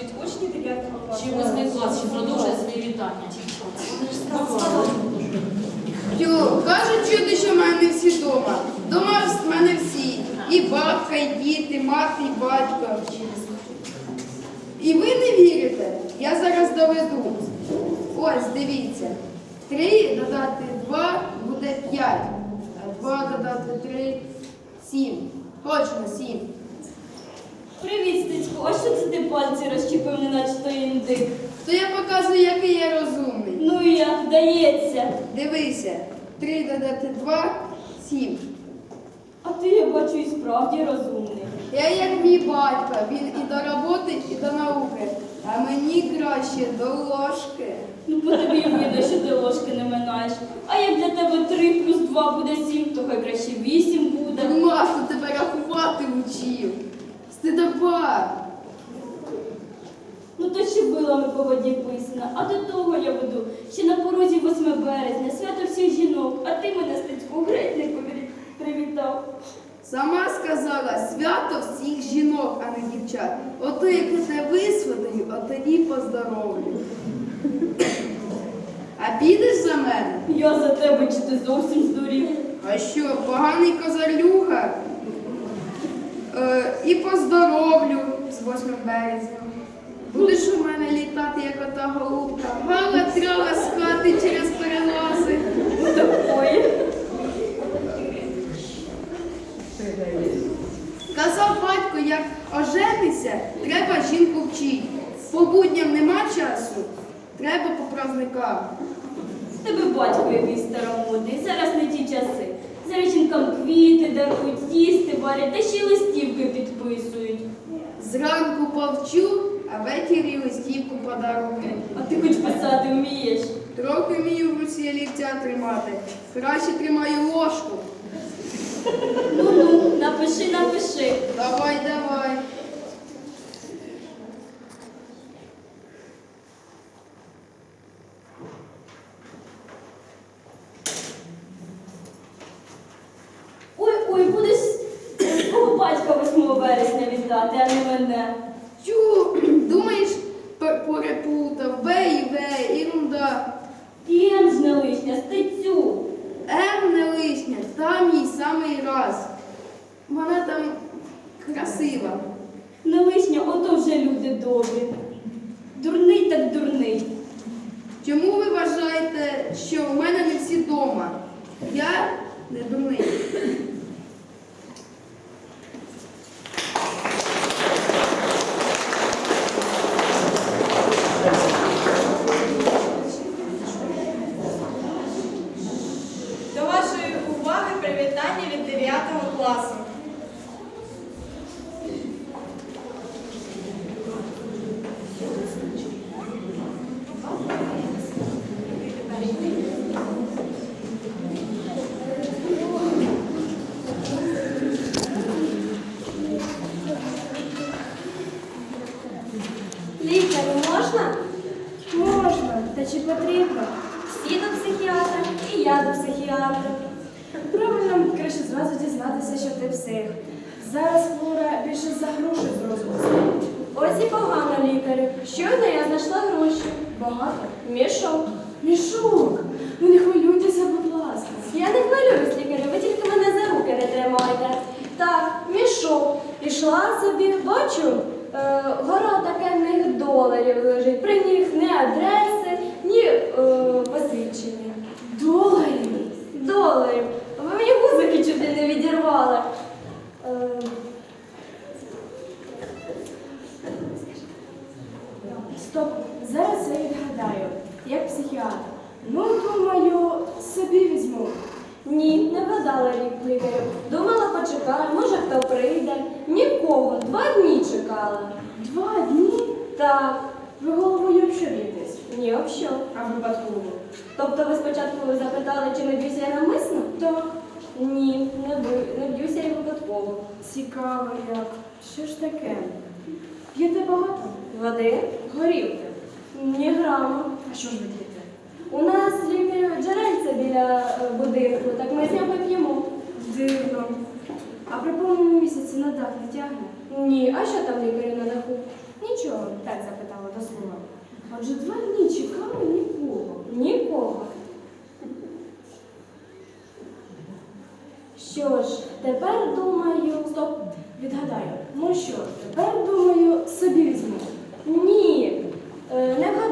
шлють учні 9 класу. Чи восьмий клас, чи продовжує свої вітання? Тю, кажуть чути, що в мене всі вдома. Дома в мене всі. І бабка, і діти, мати, і батько. І ви не вірите? Я зараз доведу. Ось, дивіться. Три додати два буде п'ять. Два додати три сім. Точно сім. Привіт, Стецько, а що це ти пальці розчепив, неначе то індик? То я показую, який я розумний. Ну і як вдається. Дивися. Три додати два сім. А ти, я бачу, і справді розумний. Я як мій батько, він і до роботи, і до науки. А мені краще до ложки. Ну, по тобі видно, що ти ложки не минаєш. А як для тебе три плюс два буде сім, то хай краще вісім буде. Масло тебе рахувати вчив. Стидоба. Ну то ще вилами по воді писано. А до того я веду, ще на порозі 8 березня, свято всіх жінок, а ти мене Стецьку греть не привітав. Сама сказала, свято всіх жінок, а не дівчат. Ото як тебе висватаю, от тоді поздоровлю. А підеш за мене? Я за тебе чи ти зовсім здурів? А що, поганий козарлюга? Е, і поздоровлю з 8 березня. Будеш у мене літати, як ота голубка. Гала тряла з через перелази. Такої. Казав батько, як ожениться, треба жінку вчити. По будням нема часу, треба по праздникам. Тебе батько якийсь старомодний, зараз не ті часи. Зараз квіти дарують, їсти варять, та ще й листівки підписують. Зранку повчу, а ввечері листівку подарую. А ти хоч писати вмієш? Трохи вмію в руці олівця тримати. Краще тримаю ложку. Ну ну, напиши, напиши. Давай, давай. Ой, ой, будеш свого батька 8 вересня вітати, а не мене. Чу, думаєш, п- перепутав, Б і В, ерунда. Ким ж не лишня, стецю. М не лишня, там їй самий раз. Вона там красива. Не лишня, ото вже люди добрі. Дурний так дурний. Чому ви вважаєте, що в мене не всі вдома? Я не дурний. До вашої уваги привітання від 9 класу. Лікарю можна? Можна. Та чи потрібно? Всі до психіатра і я до психіатра. Правильно краще зразу дізнатися, що ти псих. Зараз хвора більше за гроші з. Ось і погано лікарю. Щойно я знайшла гроші. Багато. Мішок. Мішок! Ви не хвилюйтеся, будь ласка. Я не хвилююсь, лікарю, ви тільки мене за руки не тримайте. Так, мішок. Ішла собі, бачу, е, гора таких доларів лежить. При них ні адреси, ні е, посвідчення. Доларів! Доларів. Ви мені гузики чути не відірвали. Е, Стоп, зараз я відгадаю, як психіатр. Ну, думаю, собі візьму. Ні, не вгадала рік лікарю. Думала, почекаю, може хто прийде. Нікого, два дні чекала. Два дні? Так, Ви головою обширюєтесь, ні, об що. а випадково. Тобто ви спочатку запитали, чи не б'юся я навмисно? Так. Ні, не, бю, не б'юся я випадково. Цікаво як. Що ж таке? П'єте багато? Води? Горілки. Ні грама. А що ж ви п'єте? У нас лікарю джерельце біля е, будинку, так ми з нього п'ємо. Дивно. А при повному місяці на дах не тягне? Ні, а що там лікарю на даху? Нічого, так запитала до слова. Отже, два дні чекали нікого. Нікого. Що ж, тепер думаю. Стоп. Відгадаю. Ну що, тепер думаю, собі візьму.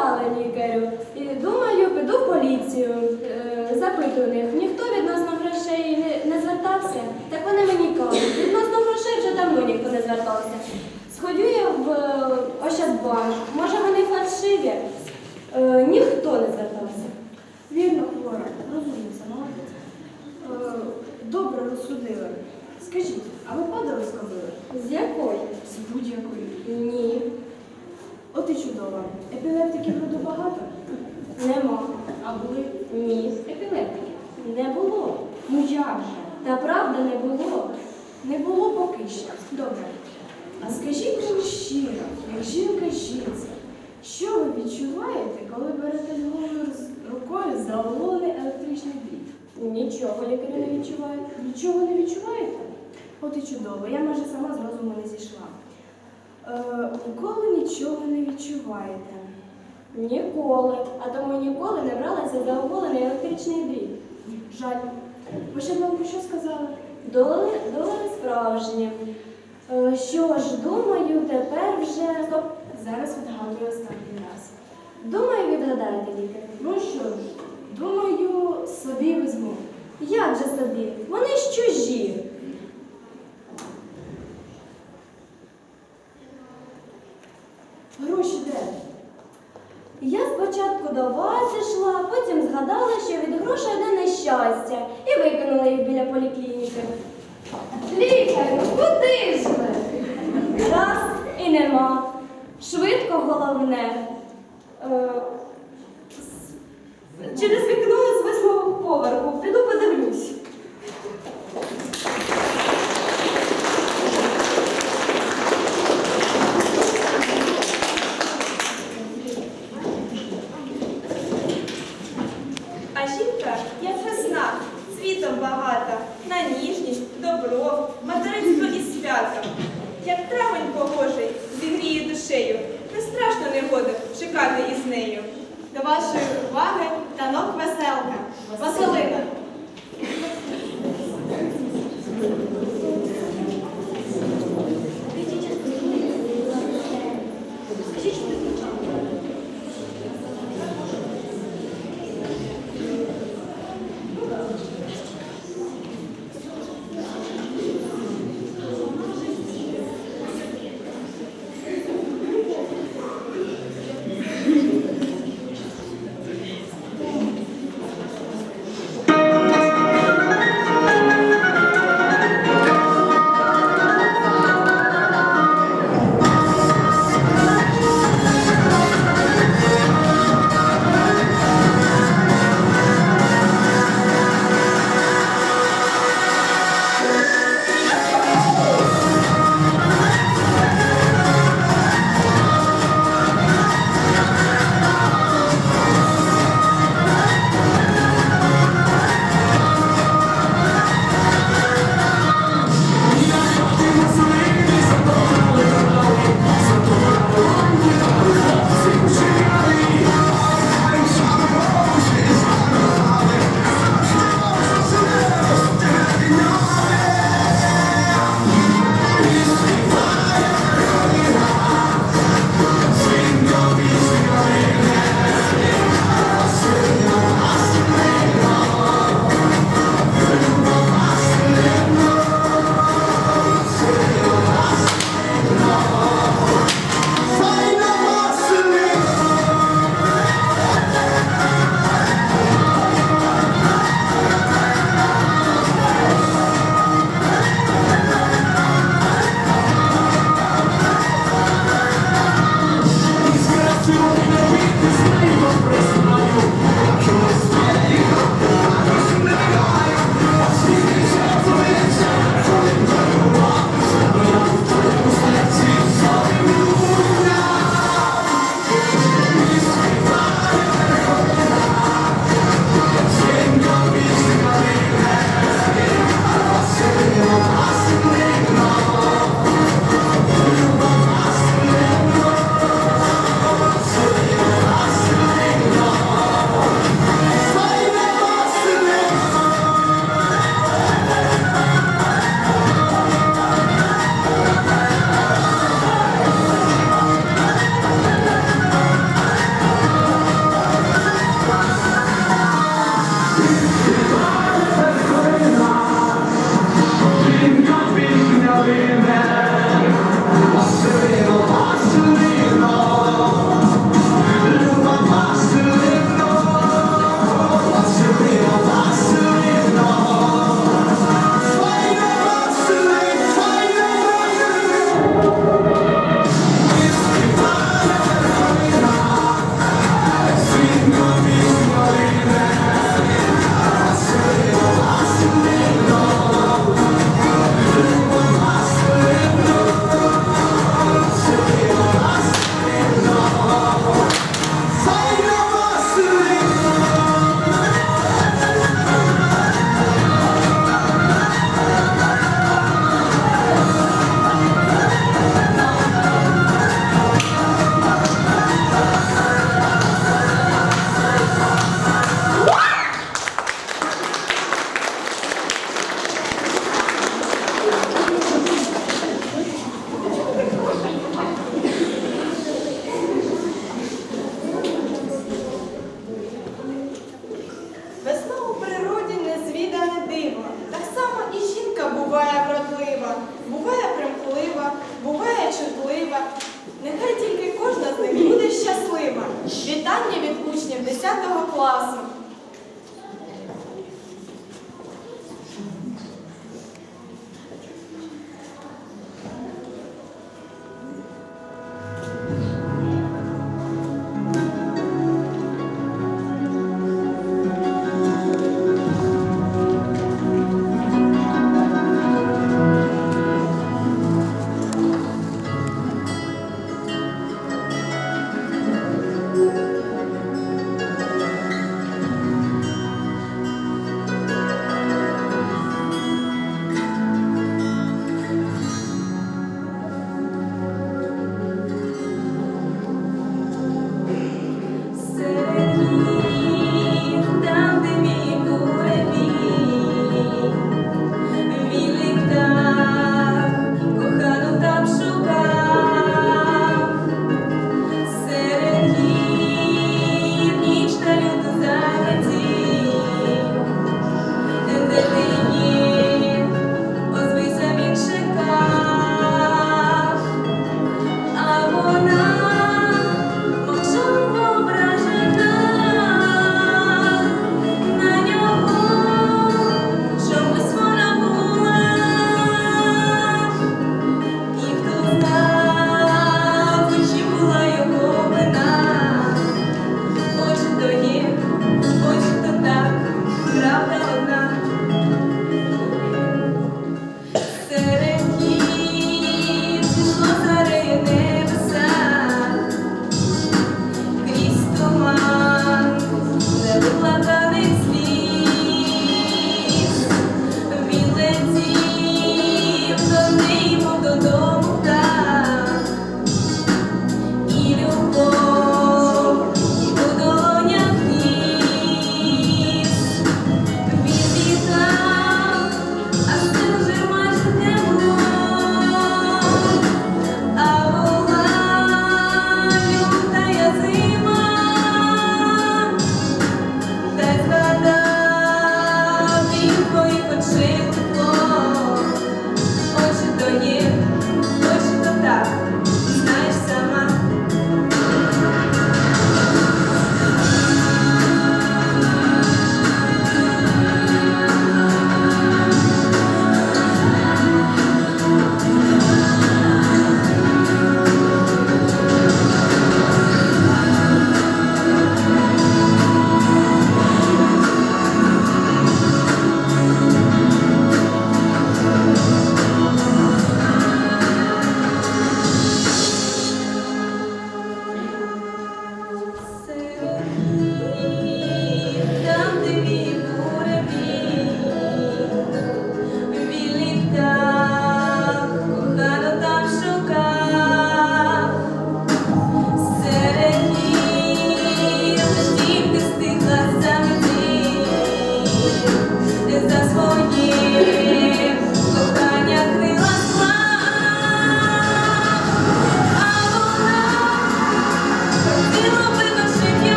Вгадала лікарю. І думаю, піду в поліцію. Е, Запитую них, ніхто відносно грошей не, не звертався. Так вони мені кажуть, відносно грошей вже давно ніхто не звертався. Сходю я в е, Ощадбанк, може вони фальшиві. Е, Ніхто не звертався. Вірно, Флора, розумниця, молодець. Е, добре розсудили. Скажіть, а ви подорож зробили? З якої? З будь-якої. Ні, От і чудово. Епілептиків роду багато? нема. А були? Ні, Епілептики. не було. Ну як же? Та правда не було. Не було поки що. Добре. А скажіть мені щиро, як жінка жінці, що ви відчуваєте, коли берете голою рукою за оголений електричний дріт? Нічого лікарі не відчувають. Нічого не відчуваєте? От і чудово, я майже сама з розуму не зійшла. Е, ніколи нічого не відчуваєте. Ніколи. А тому ніколи не бралася за оголений електричний дріт. Жаль. Ви ще про що сказали? Доли, доли справжні. Е, Що ж, думаю, тепер вже. Стоп. Зараз відгадую останній раз. Думаю, відгадаєте лікар. Ну що ж, думаю, собі візьму. Як же собі? Вони ж чужі. Гроші? Я спочатку до вас йшла, потім згадала, що від грошей йде нещастя, і викинула їх біля поліклініки. Лікар, ну куди I've been, I've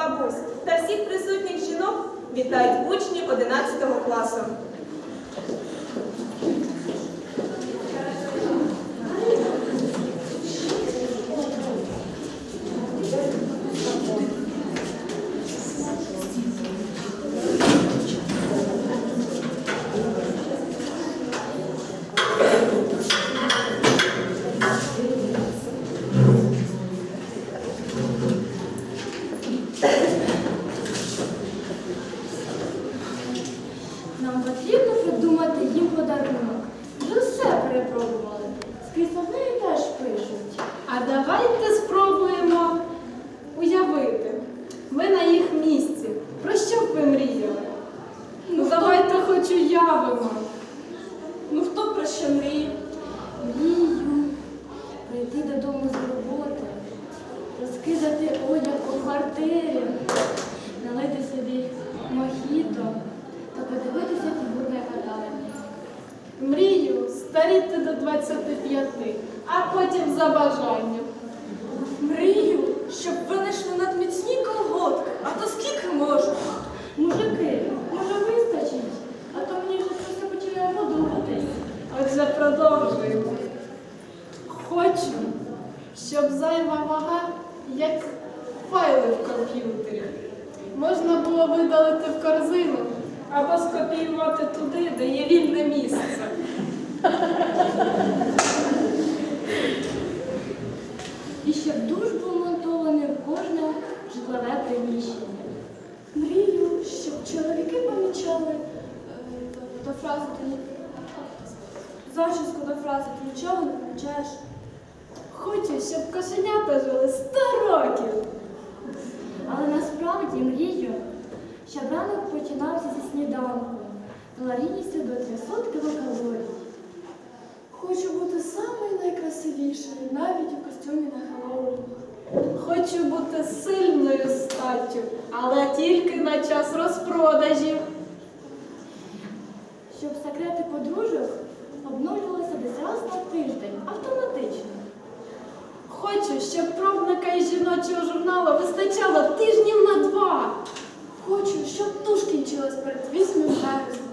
бабусь та всіх присутніх жінок вітають учні 11 класу. А давайте спробуємо уявити. Ви на їх місці. Про що б ви мріяли? Ну, давайте хоч уявимо. Про? Мрію прийти додому з роботи, розкидати одяг по квартирі, налити собі мохіто та подивитися фігурне катання. Мрію старіти до 25, а потім за бажанням. Мрію, щоб винайшли надміцні колготки, а то скільки можна. Мужики, може вистачить? А то мені вже щось починає подобатись. Отже, продовжуємо. Хочу, щоб зайва вага, як файли в комп'ютері, можна було в корзину або скопіювати туди, де є вільне місце. І щоб душ був монтований в кожне житлове приміщення. Мрію, щоб чоловіки помічали е, до, фрази ти зачіску до фрази ти нічого не помічаєш. Хочу, щоб кошенята жили 100 років. Але насправді мрію, щоб ранок починався зі сніданку, калорійністю до 300 кілокалорій. Хочу бути самою найкрасивішою, навіть у костюмі на Хеллоуін. Хочу бути сильною статтю, але тільки на час розпродажів. Щоб секрети подружок обновлювалися десь раз на тиждень автоматично. Хочу, щоб пробника із жіночого журналу вистачало тижнів на два. Хочу, щоб туш кінчилась перед 8 березня.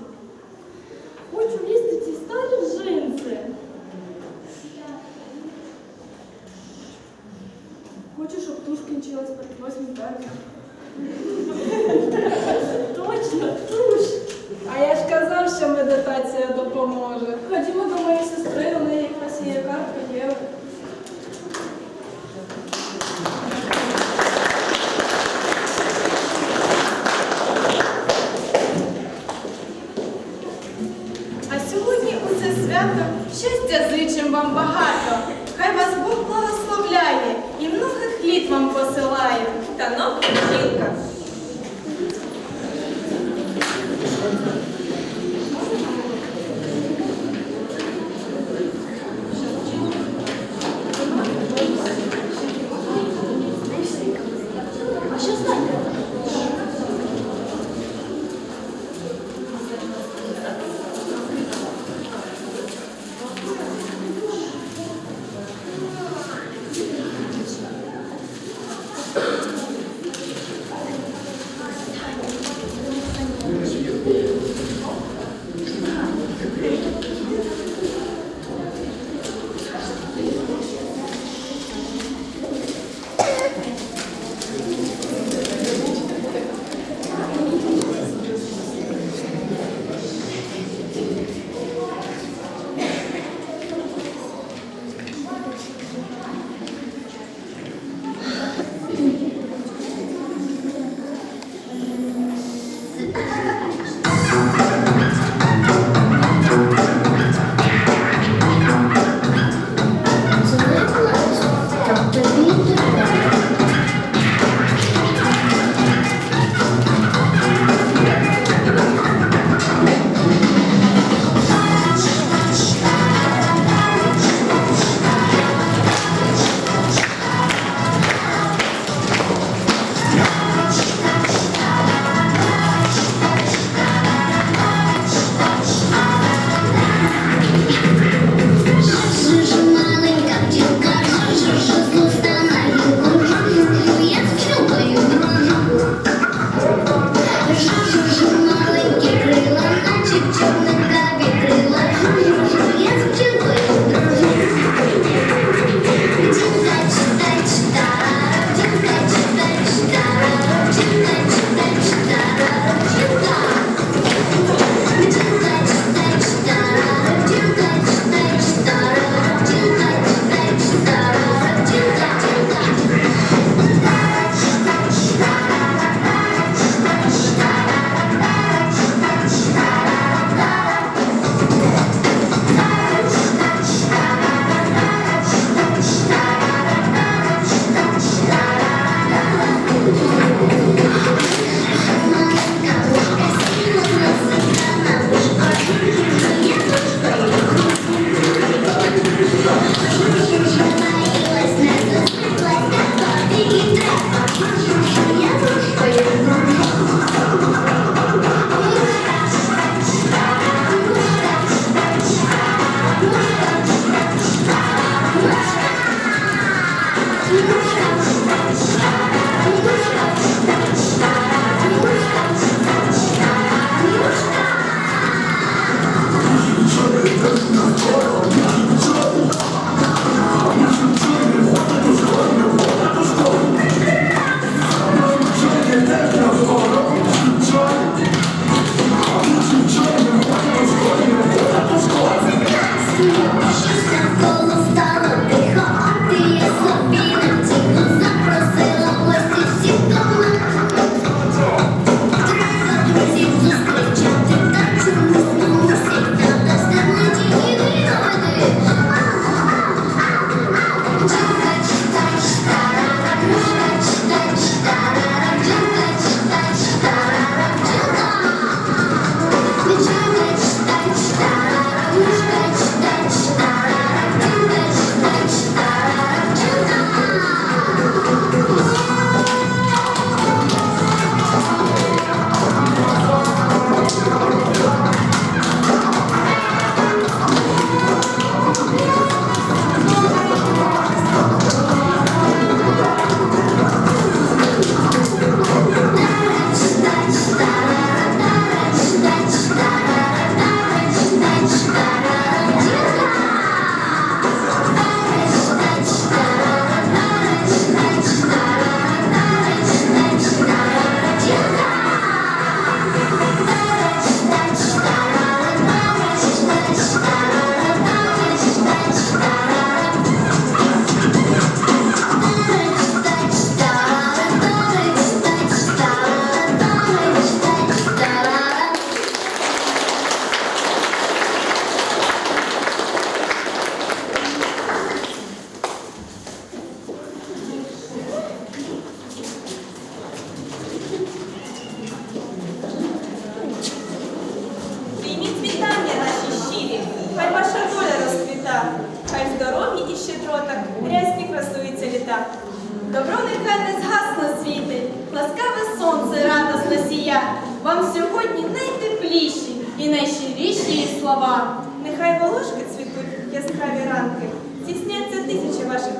Хочу лізти ці старі джинси. Хочу, щоб туш кінчилась перед 8 березня. Точно, туш! А я ж казав, що медитація допоможе. Ходімо до моєї сестри, у неї якраз є картка Єви.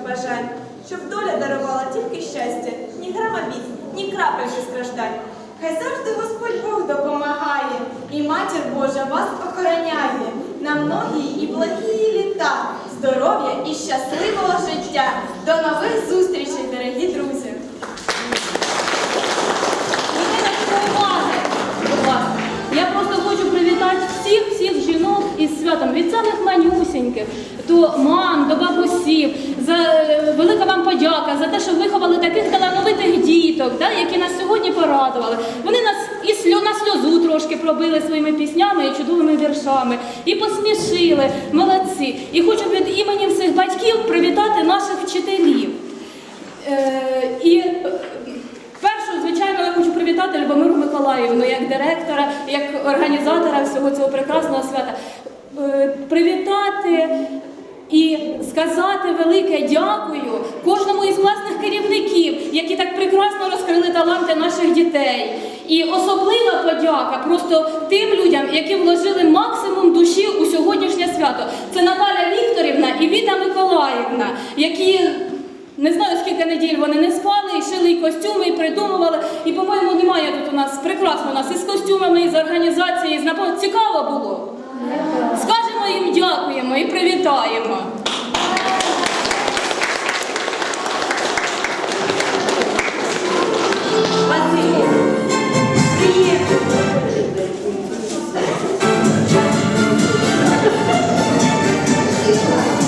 Бажань, щоб доля дарувала тільки щастя, ні грама бід, ні крапельки страждань. Хай завжди Господь Бог допомагає, і Матір Божа вас охороняє на многі і благі літа, здоров'я і щасливого життя. До нових зустрічей, дорогі друзі! Я просто хочу привітати всіх всіх жінок із святом від самих манюсіньких до мам, до бабусів. За велика вам подяка за те, що виховали таких талановитих діток, да, які нас сьогодні порадували. Вони нас і сльо на сльозу трошки пробили своїми піснями і чудовими віршами, і посмішили. Молодці. І хочу від імені всіх батьків привітати наших вчителів. Е, і е, першу, звичайно, я хочу привітати Любомиру Миколаївну як директора, як організатора всього цього прекрасного свята. Е, Привітати і сказати велике дякую кожному із власних керівників, які так прекрасно розкрили таланти наших дітей. І особлива подяка просто тим людям, які вложили максимум душі у сьогоднішнє свято. Це Наталя Вікторівна і Віта Миколаївна, які не знаю, скільки неділь вони не спали, і шили і костюми, і придумували. І, по-моєму, немає тут у нас прекрасно у нас і з костюмами, і з організацією, і з напо- Цікаво було. Скажемо їм дякуємо і привітаємо.